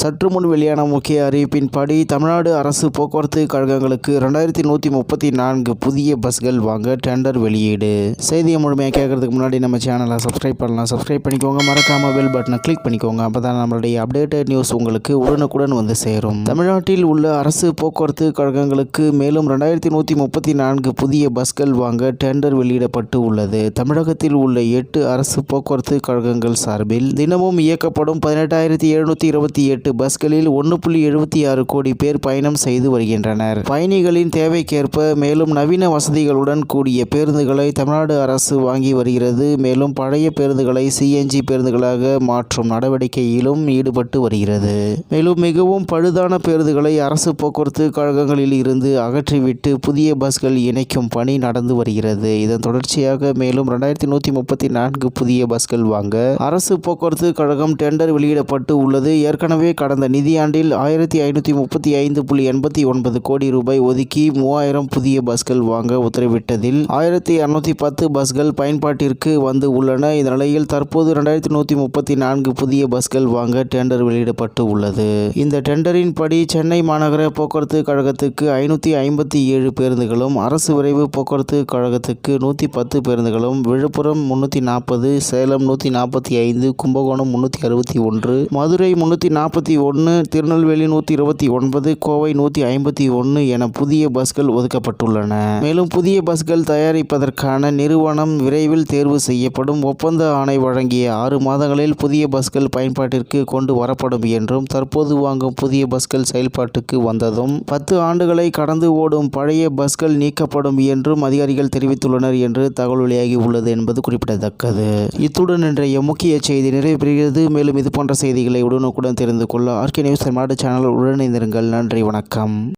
சற்று முன் வெளியான முக்கிய அறிவிப்பின்படி தமிழ்நாடு அரசு போக்குவரத்து கழகங்களுக்கு ரெண்டாயிரத்தி நூற்றி முப்பத்தி நான்கு புதிய பஸ்கள் வாங்க டெண்டர் வெளியீடு. செய்தியை முழுமையாக கேட்கறதுக்கு முன்னாடி நம்ம சேனலை சப்ஸ்கிரைப் பண்ணலாம். சப்ஸ்கிரைப் பண்ணிக்கோங்க. மறக்காம பெல் பட்டனை கிளிக் பண்ணிக்கோங்க. அப்போ தான் நம்மளுடைய அப்டேட்டட் நியூஸ் உங்களுக்கு உடனுக்குடன் வந்து சேரும். தமிழ்நாட்டில் உள்ள அரசு போக்குவரத்து கழகங்களுக்கு மேலும் ரெண்டாயிரத்தி நூற்றி முப்பத்தி நான்கு புதிய பஸ்கள் வாங்க டெண்டர் வெளியிடப்பட்டு உள்ளது. தமிழகத்தில் உள்ள எட்டு அரசு போக்குவரத்து கழகங்கள் சார்பில் தினமும் இயக்கப்படும் பதினெட்டாயிரத்தி எழுநூற்றி இருபத்தி எட்டு பஸ்களில் ஒன்று புள்ளி எழுபத்தி ஆறு கோடி பேர் பயணம் செய்து வருகின்றனர். பயணிகளின் தேவைக்கேற்ப மேலும் நவீன வசதிகளுடன் கூடிய பேருந்துகளை தமிழ்நாடு அரசு வாங்கி வருகிறது. மேலும் பழைய பேருந்துகளை சிஎன்ஜி பேருந்துகளாக மாற்றும் நடவடிக்கையிலும் ஈடுபட்டு வருகிறது. மேலும் மிகவும் பழுதான பேருந்துகளை அரசு போக்குவரத்து கழகங்களில் இருந்து அகற்றிவிட்டு புதிய பஸ்கள் இணைக்கும் பணி நடந்து வருகிறது. இதன் தொடர்ச்சியாக மேலும் ரெண்டாயிரத்தி நூற்றி முப்பத்தி நான்கு புதிய பஸ்கள் வாங்க அரசு போக்குவரத்து கழகம் டெண்டர் வெளியிடப்பட்டு உள்ளது. ஏற்கனவே கடந்த நிதியாண்டில் ஆயிரத்தி ஐநூற்றி முப்பத்தி ஐந்து புள்ளி எண்பத்தி ஒன்பது கோடி ரூபாய் ஒதுக்கி மூவாயிரம் புதிய பஸ்கள் வாங்க உத்தரவிட்டதில் ஆயிரத்தி அறுநூத்தி பத்து பஸ்கள் பயன்பாட்டிற்கு வந்து உள்ளன. இந்த நிலையில் தற்போது ரெண்டாயிரத்தி நூற்றி முப்பத்தி நான்கு புதிய பஸ்கள் வாங்க டெண்டர் வெளியிடப்பட்டு உள்ளது. இந்த டெண்டரின் படி சென்னை மாநகர போக்குவரத்து கழகத்துக்கு ஐநூற்றி ஐம்பத்தி ஏழு பேருந்துகளும் அரசு விரைவு போக்குவரத்து கழகத்துக்கு நூற்றி பத்து பேருந்துகளும் விழுப்புரம் முன்னூற்றி நாற்பது சேலம் நூற்றி நாற்பத்தி ஐந்து கும்பகோணம் முன்னூற்றி அறுபத்தி ஒன்று மதுரை முன்னூற்றி நாற்பத்தி ஒன்று திருநெல்வேலி நூற்றி இருபத்தி ஒன்பது கோவை நூற்றி ஐம்பத்தி ஒன்று என புதிய பஸ்கள் ஒதுக்கப்பட்டுள்ளன. மேலும் புதிய பஸ்கள் தயாரிப்பதற்கான நிறுவனம் விரைவில் தேர்வு செய்யப்படும். ஒப்பந்த ஆணை வழங்கிய ஆறு மாதங்களில் புதிய பஸ்கள் பயன்பாட்டிற்கு கொண்டு வரப்படும் என்றும் தற்போது வாங்கும் புதிய பஸ்கள் செயல்பாட்டுக்கு வந்ததும் பத்து ஆண்டுகளை கடந்து ஓடும் பழைய பஸ்கள் நீக்கப்படும் என்றும் அதிகாரிகள் தெரிவித்துள்ளனர் என்று தகவல் வெளியாகி உள்ளது என்பது குறிப்பிடத்தக்கது. இத்துடன் இன்றைய முக்கிய செய்தி நிறைவு பெறுகிறது. மேலும் இது போன்ற செய்திகளை உடனுக்குடன் தெரிந்து கொள்ள ஆர்கே நியூஸ் தமிழ்நாடு சேனல் உடனிருங்கள் நன்றி வணக்கம்.